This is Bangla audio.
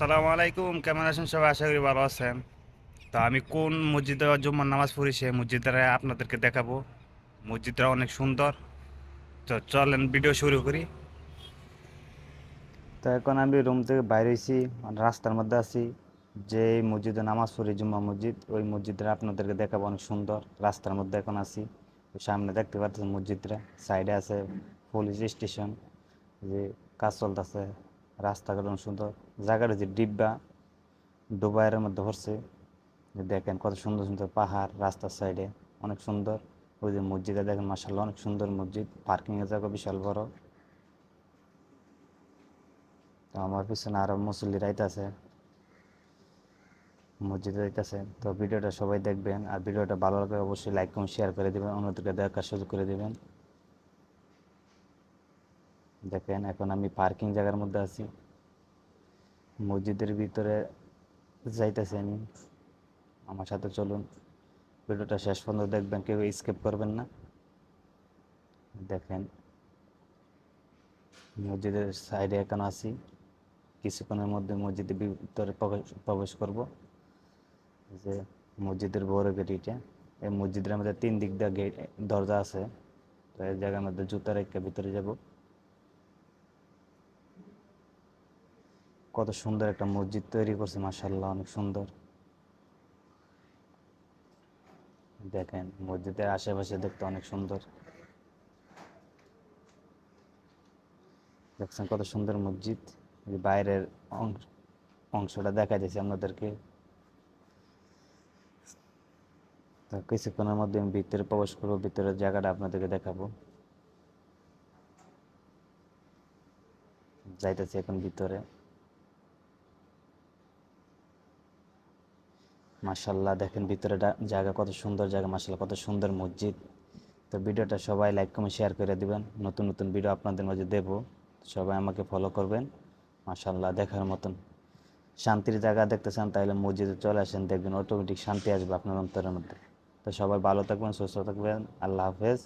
সালামু আলাইকুম, কেমন আছেন সবাই? আশা করি ভালো আছেন। তো আমি কোন মসজিদে জুম্মার নামাজ পড়ি সেই মসজিদটা আপনাদেরকে দেখাবো। মসজিদটা অনেক সুন্দর। তো চলেন ভিডিও শুরু করি। তো এখন আমি রুম থেকে বাইরে হয়েছি, রাস্তার মধ্যে আছি। যে মসজিদে নামাজ পড়ি জুম্মা মসজিদ, ওই মসজিদটা আপনাদেরকে দেখাবো অনেক সুন্দর। রাস্তার মধ্যে এখন আছি। সামনে দেখতে পাচ্ছেন মসজিদটা। সাইডে আছে পুলিশ স্টেশন যে কাজ চলতেছে। রাস্তাঘাট অনেক সুন্দর। জায়গাটা যে ডিব্বা, ডুবাইয়ের মধ্যে ভরছে যে দেখেন কত সুন্দর সুন্দর পাহাড় রাস্তার সাইডে অনেক সুন্দর। ওই যে মসজিদে দেখেন মাসাল্লাহ অনেক সুন্দর মসজিদ। পার্কিং এর জায়গা বিশাল বড়। তো আমার পিছনে আরও মুসল্লি রাইতাছে। মসজিদে যাইতেছে তো ভিডিওটা সবাই দেখবেন। আর ভিডিওটা ভালো লাগলে অবশ্যই লাইক কমেন্ট শেয়ার করে দেবেন। অন্যদেরকে দেখার সুযোগ করে দেবেন। দেখেন, এখন আমি পার্কিং জায়গার মধ্যে আছি। মসজিদের ভিতরে যাইতেছি আমি। আমার সাথে চলুন। ভিডিওটা শেষ পর্যন্ত দেখবেন, কেউ স্কিপ করবেন না। দেখেন, মসজিদের সাইডে এখন আছি। কিছুক্ষণের মধ্যে মসজিদের ভিতরে প্রবেশ- করব। যে মসজিদের বড় গেট এটা। এই মসজিদের মধ্যে তিন দিক দিয়ে গেট দরজা আছে। তো এই জায়গার মধ্যে জুতা রেখে ভিতরে যাব। কত সুন্দর একটা মসজিদ তৈরি করছে মাসাল্লাহ অনেক সুন্দর। দেখেন, মসজিদের আশেপাশে দেখতে অনেক সুন্দর। দেখছেন কত সুন্দর মসজিদ। বাইরের অংশ- অংশটা দেখা যাচ্ছে আপনাদেরকে। তো কিছুক্ষণের মধ্যে আমি ভিতরে প্রবেশ করব, ভিতরের জায়গাটা আপনাদেরকে দেখাবো। যাইতেছি এখন ভিতরে। মাশাল্লাহ দেখেন ভিতরে জায়গা কত সুন্দর জায়গা মাসাল্লাহ কত সুন্দর মসজিদ। তো ভিডিওটা সবাই লাইক কমে শেয়ার করে দিবেন। নতুন নতুন ভিডিও আপনাদের মাঝে দেব। সবাই আমাকে ফলো করবেন। মাসাল্লাহ দেখার মতন। শান্তির জায়গা দেখতে চান তাহলে মসজিদে চলে আসেন, দেখবেন অটোমেটিক শান্তি আসবে আপনার অন্তরের মধ্যে। তো সবাই ভালো থাকবেন, সুস্থ থাকবেন। আল্লাহ হাফেজ।